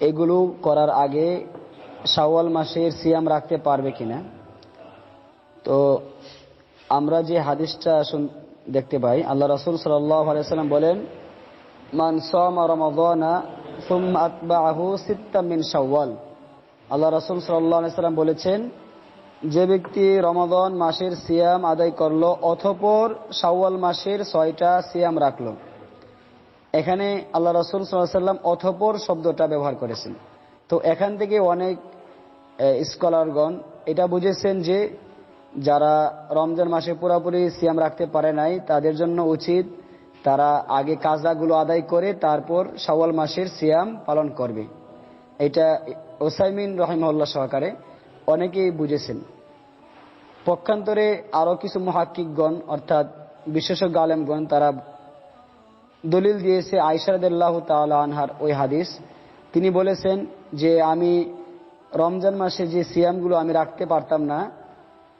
এগুলো করার আগে শাওয়াল মাসের সিয়াম রাখতে পারবে কিনা? তো আমরা যে হাদিসটা দেখতে পাই, আল্লাহ রসুল সাল্লাম বলেন, মান আল্লাহ রাসূল সাল্লাম বলেছেন, যে ব্যক্তি রমাদান মাসের সিয়াম আদায় করল অথপর শাওয়াল মাসের ছয়টা সিয়াম রাখল। এখানে আল্লাহ রসুল সাল্লাম অথপর শব্দটা ব্যবহার করেছেন। তো এখান থেকে অনেক স্কলারগণ এটা বুঝেছেন যে যারা রমজান মাসে পুরোপুরি সিয়াম রাখতে পারে নাই, তাদের জন্য উচিত তারা আগে কাজাগুলো আদায় করে তারপর শাওয়াল মাসের সিয়াম পালন করবে। এটা ওসাইমিন রহিমউল্লাহ সহকারে অনেকেই বুঝেছেন। পক্ষান্তরে আরও কিছু মহাকিকগণ অর্থাৎ বিশেষজ্ঞ আলেমগণ তারা দলিল দিয়েছে আইসারদুল্লাহ তাআলা আনহার ওই হাদিস। তিনি বলেছেন যে আমি রমজান মাসে যে সিয়ামগুলো আমি রাখতে পারতাম না,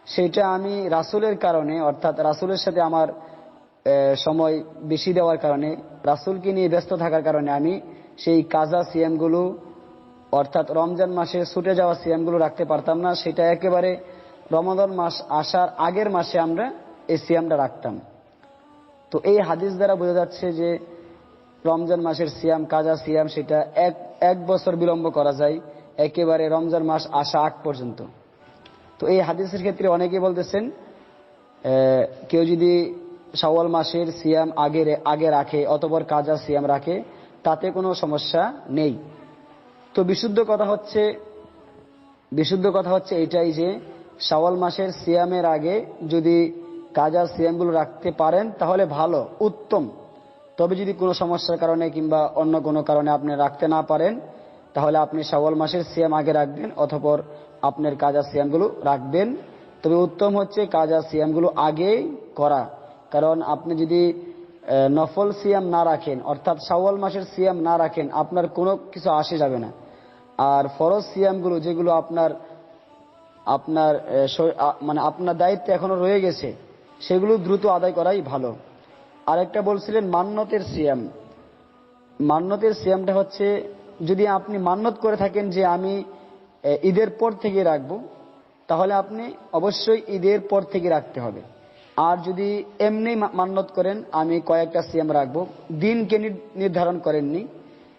সেটা আমি রাসূলের কারণে, অর্থাৎ রাসুলের সাথে আমার সময় বেশি দেওয়ার কারণে, রাসূলকে নিয়ে ব্যস্ত থাকার কারণে আমি সেই কাজা সিয়ামগুলো, অর্থাৎ রমজান মাসে ছুটে যাওয়া সিয়ামগুলো রাখতে পারতাম না। সেটা একেবারে রমজান মাস আসার আগের মাসে আমরা এই সিয়ামটা রাখতাম। তো এই হাদিস দ্বারা বোঝা যাচ্ছে যে রমজান মাসের সিয়াম, কাজা সিয়াম, সেটা এক এক বছর বিলম্ব করা যায়, একেবারে রমজান মাস আসা আগ পর্যন্ত। তো এই হাদিসের ক্ষেত্রে অনেকেই বলতেছেন কেউ যদি শাওয়াল মাসের সিয়াম আগে আগে রাখে, অতপর কাজা সিয়াম রাখে, তাতে কোনো সমস্যা নেই। তো বিশুদ্ধ কথা হচ্ছে, বিশুদ্ধ কথা হচ্ছে এটাই যে, শাওয়াল মাসের সিয়ামের আগে যদি কাজা সিয়ামগুলো রাখতে পারেন, তাহলে ভালো, উত্তম। তবে যদি কোনো সমস্যার কারণে কিংবা অন্য কোনো কারণে আপনি রাখতে না পারেন, তাহলে আপনি শাওয়াল মাসের সিয়াম আগে রাখবেন অথপর আপনার কাজা সিয়ামগুলো রাখবেন। তবে উত্তম হচ্ছে কাজা সিয়ামগুলো আগেই করা। কারণ আপনি যদি নফল সিয়াম না রাখেন, অর্থাৎ শাওয়াল মাসের সিয়াম না রাখেন, আপনার কোনো কিছু আসে যাবে না। আর ফরজ সিয়ামগুলো যেগুলো আপনার আপনার মানে আপনার দায়িত্ব এখনও রয়ে গেছে সেগুলো দ্রুত আদায় করাই ভালো। আরেকটা বলছিলেন মান্যতের সিয়াম। মান্যতের সিয়ামটা হচ্ছে, যদি আপনি মান্যত করে থাকেন যে আমি ঈদের পর থেকে রাখব, তাহলে আপনি অবশ্যই ঈদের পর থেকে রাখতে হবে। আর যদি এমনি মা- মান্যত করেন, আমি কয়েকটা সিয়াম রাখব। দিনকে নির্ধারণ করেননি,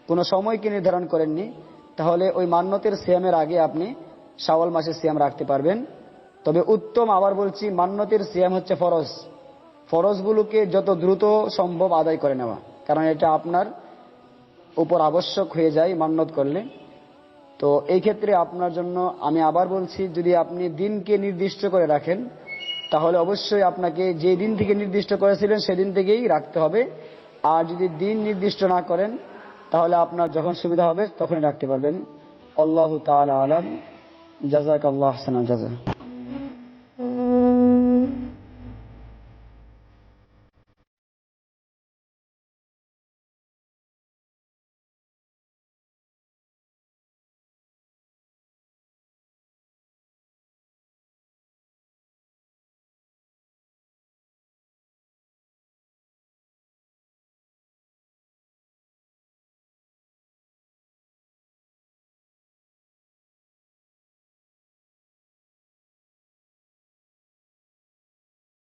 কোনো সময়কে নির্ধারণ করেননি, তাহলে ওই মান্যতের সিয়ামের আগে আপনি শাওয়াল মাসের সিয়াম রাখতে পারবেন। তবে উত্তম আবার বলছি, মান্যতের সিয়াম হচ্ছে ফরজ। ফরজগুলোকে যত দ্রুত সম্ভব আদায় করে নেওয়া। কারণ এটা আপনার উপর আবশ্যক হয়ে যায় মান্যত করলে। তো এই ক্ষেত্রে আপনার জন্য আমি আবার বলছি, যদি আপনি দিনকে নির্দিষ্ট করে রাখেন, তাহলে অবশ্যই আপনাকে যে দিন থেকে নির্দিষ্ট করেছিলেন, সেদিন থেকেই রাখতে হবে। আর যদি দিন নির্দিষ্ট না করেন, তাহলে আপনার যখন সুবিধা হবে, তখনই রাখতে পারবেন। আল্লাহ তাআলা আলাম। জাজাক আল্লাহ হাসানা জাজা